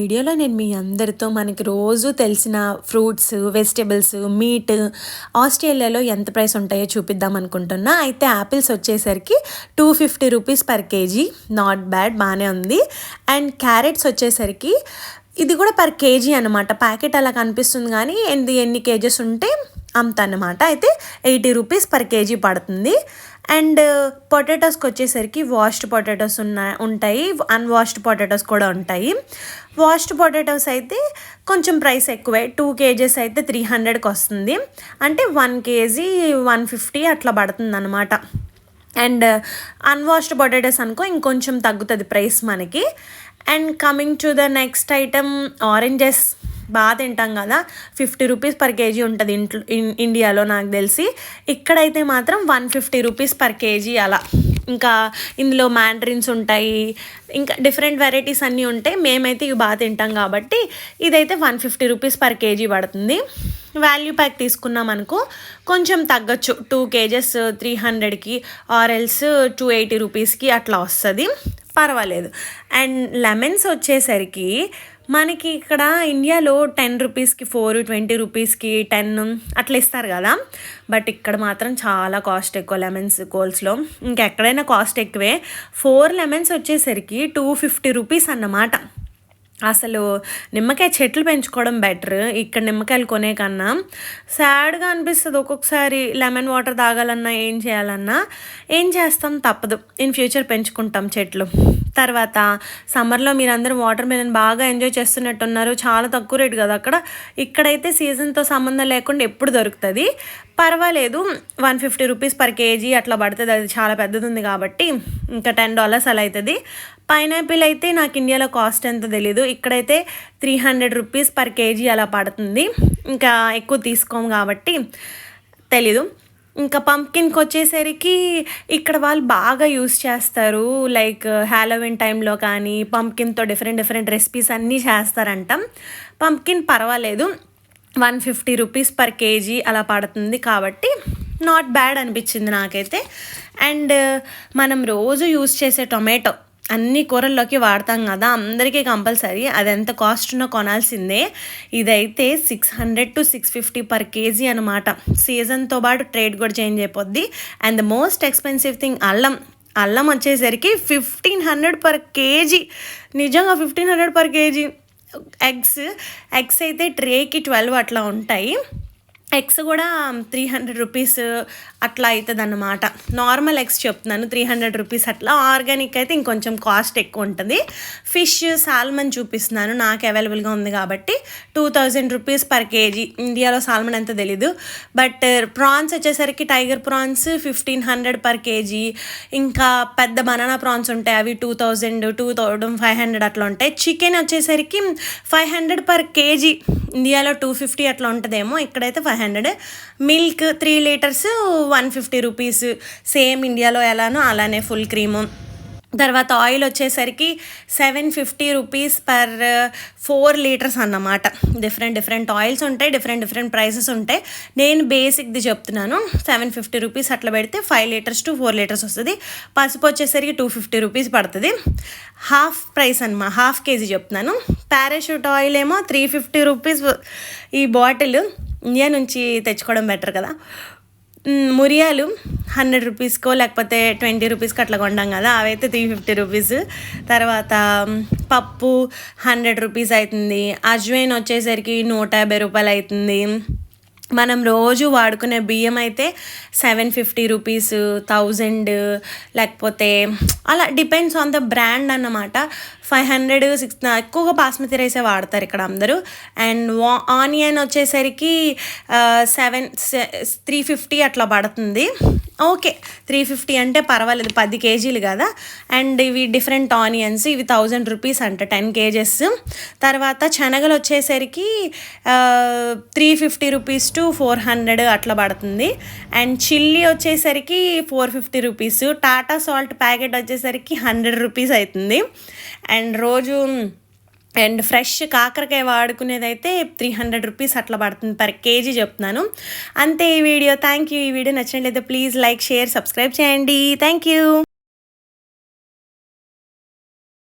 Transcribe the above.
వీడియోలో నేను మీ అందరితో మనకి రోజు తెలిసిన ఫ్రూట్స్ వెజిటేబుల్స్ మీట్ ఆస్ట్రేలియాలో ఎంత ప్రైస్ ఉంటాయో చూపిద్దాం అనుకుంటున్నా. అయితే యాపిల్స్ వచ్చేసరికి two fifty rupees per kg. Not bad బాగానే ఉంది. అండ్ క్యారెట్స్ వచ్చేసరికి ఇది కూడా పర్ కేజీ అనమాట ప్యాకెట్ అలా కనిపిస్తుంది కానీ ఎన్ని ఎన్ని కేజెస్ ఉంటే అంత అనమాట అయితే ఎయిటీ రూపీస్ పర్ కేజీ పడుతుంది. అండ్ పొటాటోస్కి వచ్చేసరికి వాష్డ్ పొటాటోస్ ఉన్న ఉంటాయి. అన్వాష్డ్ పొటాటోస్ కూడా ఉంటాయి. వాష్డ్ పొటాటోస్ అయితే కొంచెం ప్రైస్ ఎక్కువే. టూ కేజెస్ అయితే త్రీ హండ్రెడ్కి వస్తుంది. అంటే వన్ కేజీ వన్ ఫిఫ్టీ అట్లా పడుతుంది అనమాట అండ్ అన్వాష్డ్ పొటాటోస్ అనుకో ఇంకొంచెం తగ్గుతుంది ప్రైస్ మనకి. And coming to the next item oranges. బాగా తింటాం కదా. ఫిఫ్టీ రూపీస్ పర్ కేజీ ఉంటుంది ఇంట్లో ఇండియాలో నాకు తెలిసి. ఇక్కడైతే మాత్రం one fifty rupees per kg అలా. ఇంకా ఇందులో మ్యాండ్రిన్స్ ఉంటాయి. ఇంకా డిఫరెంట్ వెరైటీస్ అన్నీ ఉంటాయి మేమైతే ఇవి బాగా తింటాం కాబట్టి ఇదైతే one fifty rupees per kg పడుతుంది. వాల్యూ ప్యాక్ తీసుకున్నాం అనుకో కొంచెం తగ్గచ్చు. టూ కేజెస్ త్రీ హండ్రెడ్కి ఆర్ఎల్స్ టూ ఎయిటీ రూపీస్కి అట్లా వస్తుంది. పర్వాలేదు. అండ్ లెమన్స్ వచ్చేసరికి మనకి ఇక్కడ ఇండియాలో టెన్ రూపీస్కి ఫోర్ ట్వంటీ రూపీస్కి టెన్ అట్లా ఇస్తారు కదా. బట్ ఇక్కడ మాత్రం చాలా కాస్ట్ ఎక్కువ లెమన్స్ కోల్స్లో. ఇంకెక్కడైనా కాస్ట్ ఎక్కువే. ఫోర్ లెమన్స్ వచ్చేసరికి టూ ఫిఫ్టీ రూపీస్ అన్నమాట. అసలు నిమ్మకాయ చెట్లు పెంచుకోవడం బెటర్. ఇక్కడ నిమ్మకాయలు కొనే కన్నా సాడ్గా అనిపిస్తుంది ఒక్కొక్కసారి లెమన్ వాటర్ తాగాలన్నా ఏం చేయాలన్నా. ఏం చేస్తాం? తప్పదు. ఇన్ ఫ్యూచర్ పెంచుకుంటాం చెట్లు. తర్వాత సమ్మర్లో మీరందరూ వాటర్ మెలన్ బాగా ఎంజాయ్ చేస్తున్నట్టున్నారు. చాలా తక్కువ రేటు కదా అక్కడ. ఇక్కడైతే సీజన్తో సంబంధం లేకుండా ఎప్పుడు దొరుకుతుంది. పర్వాలేదు one fifty rupees per kg అట్లా పడుతుంది. అది చాలా పెద్దది ఉంది కాబట్టి ఇంకా టెన్ డాలర్స్ అలా అవుతుంది పైనాపిల్ అయితే నాకు ఇండియాలో కాస్ట్ ఎంత తెలీదు. ఇక్కడైతే three hundred rupees per kg అలా పడుతుంది. ఇంకా ఎక్కువ తీసుకోము కాబట్టి తెలీదు. ఇంకా పంప్కిన్కి వచ్చేసరికి ఇక్కడ వాళ్ళు బాగా యూస్ చేస్తారు. లైక్ హ్యాలోవిన్ టైంలో కానీ పంప్కిన్తో డిఫరెంట్ డిఫరెంట్ రెసిపీస్ అన్నీ చేస్తారంట. పంప్కిన్ పర్వాలేదు. One fifty rupees per kg అలా పడుతుంది కాబట్టి నాట్ బ్యాడ్ అనిపించింది నాకైతే. అండ్ మనం రోజు యూస్ చేసే టొమాటో అన్ని కూరల్లోకి వాడతాం కదా అందరికీ కంపల్సరీ అది ఎంత కాస్ట్ ఉన్నా కొనాల్సిందే. ఇదైతే six hundred to six fifty per kg అనమాట సీజన్తో పాటు ట్రేడ్ కూడా చేంజ్ అయిపోద్ది. And the most expensive thing అల్లం. అల్లం వచ్చేసరికి ఫిఫ్టీన్ హండ్రెడ్ పర్ కేజీ. నిజంగా fifteen hundred per kg. Eggs eggs అయితే ట్రేకి ట్వెల్వ్ అట్లా ఉంటాయి. ఎగ్స్ కూడా త్రీ హండ్రెడ్ రూపీస్ అట్లా అవుతుంది అన్నమాట నార్మల్ ఎగ్స్ చెప్తున్నాను త్రీ హండ్రెడ్ రూపీస్ అట్లా. ఆర్గానిక్ అయితే ఇంకొంచెం కాస్ట్ ఎక్కువ ఉంటుంది. ఫిష్ సాల్మన్ చూపిస్తున్నాను. నాకు అవైలబుల్గా ఉంది కాబట్టి two thousand rupees per kg ఇండియాలో సాల్మన్ ఎంత తెలీదు. బట్ ప్రాన్స్ వచ్చేసరికి tiger prawns fifteen hundred per kg ఇంకా పెద్ద బనానా ప్రాన్స్ ఉంటాయి. అవి two thousand two thousand five hundred అట్లా ఉంటాయి. చికెన్ వచ్చేసరికి ఫైవ్ హండ్రెడ్ పర్ కేజీ ఇండియాలో టూ ఫిఫ్టీ అట్లా ఉంటుందేమో. ఇక్కడైతే five hundred. Milk three litres one fifty rupees. Same ఇండియాలో ఎలానో అలానే ఫుల్ క్రీము. తర్వాత ఆయిల్ వచ్చేసరికి seven fifty rupees per uh, four litres అన్నమాట. డిఫరెంట్ డిఫరెంట్ ఆయిల్స్ ఉంటాయి డిఫరెంట్ డిఫరెంట్ ప్రైసెస్ ఉంటాయి. నేను బేసిక్ది చెప్తున్నాను సెవెన్ ఫిఫ్టీ రూపీస్ అట్లా పెడితే five litres to four litres వస్తుంది. పసుపు వచ్చేసరికి టూ ఫిఫ్టీ రూపీస్ పడుతుంది. హాఫ్ ప్రైస్ అనమా హాఫ్ కేజీ చెప్తున్నాను. పారాషూట్ ఆయిల్ ఏమో త్రీ ఫిఫ్టీ రూపీస్ ఈ బాటిల్ ఇండియా నుంచి తెచ్చుకోవడం బెటర్ కదా. మురియాలు హండ్రెడ్ రూపీస్కో లేకపోతే ట్వంటీ రూపీస్కి అట్లా కొంటాం కదా. అవైతే త్రీ ఫిఫ్టీ రూపీస్. తర్వాత పప్పు హండ్రెడ్ రూపీస్ అవుతుంది అజ్వైన్ వచ్చేసరికి నూట యాభై రూపాయలు అవుతుంది మనం రోజు వాడుకునే బియ్యం అయితే సెవెన్ ఫిఫ్టీ రూపీస్ థౌజండ్ లేకపోతే అలా డిపెండ్స్ ఆన్ ద బ్రాండ్ అన్నమాట. ఫైవ్ హండ్రెడ్ సిక్స్ ఎక్కువగా బాస్మతి రైసే వాడతారు ఇక్కడ అందరూ. అండ్ ఆనియన్ వచ్చేసరికి సెవెన్ త్రీ ఫిఫ్టీ అట్లా పడుతుంది. ఓకే. త్రీ ఫిఫ్టీ అంటే పర్వాలేదు పది కేజీలు కదా. అండ్ ఇవి డిఫరెంట్ ఆనియన్స్ ఇవి థౌజండ్ రూపీస్ అంట టెన్ కేజెస్. తర్వాత శనగలు వచ్చేసరికి three fifty rupees to four hundred అట్లా పడుతుంది. అండ్ చిల్లీ వచ్చేసరికి four fifty rupees. Tata salt packet వచ్చేసరికి హండ్రెడ్ రూపీస్ అవుతుంది అండ్ రోజు అండ్ ఫ్రెష్ కాకరకాయ వాడుకునేది అయితే త్రీ హండ్రెడ్ రూపీస్ అట్లా పడుతుంది పర్ కేజీ చెప్తున్నాను. అంతే ఈ వీడియో. థ్యాంక్ యూ ఈ వీడియో నచ్చినట్లయితే ప్లీజ్ లైక్ షేర్ సబ్స్క్రైబ్ చేయండి. Thank you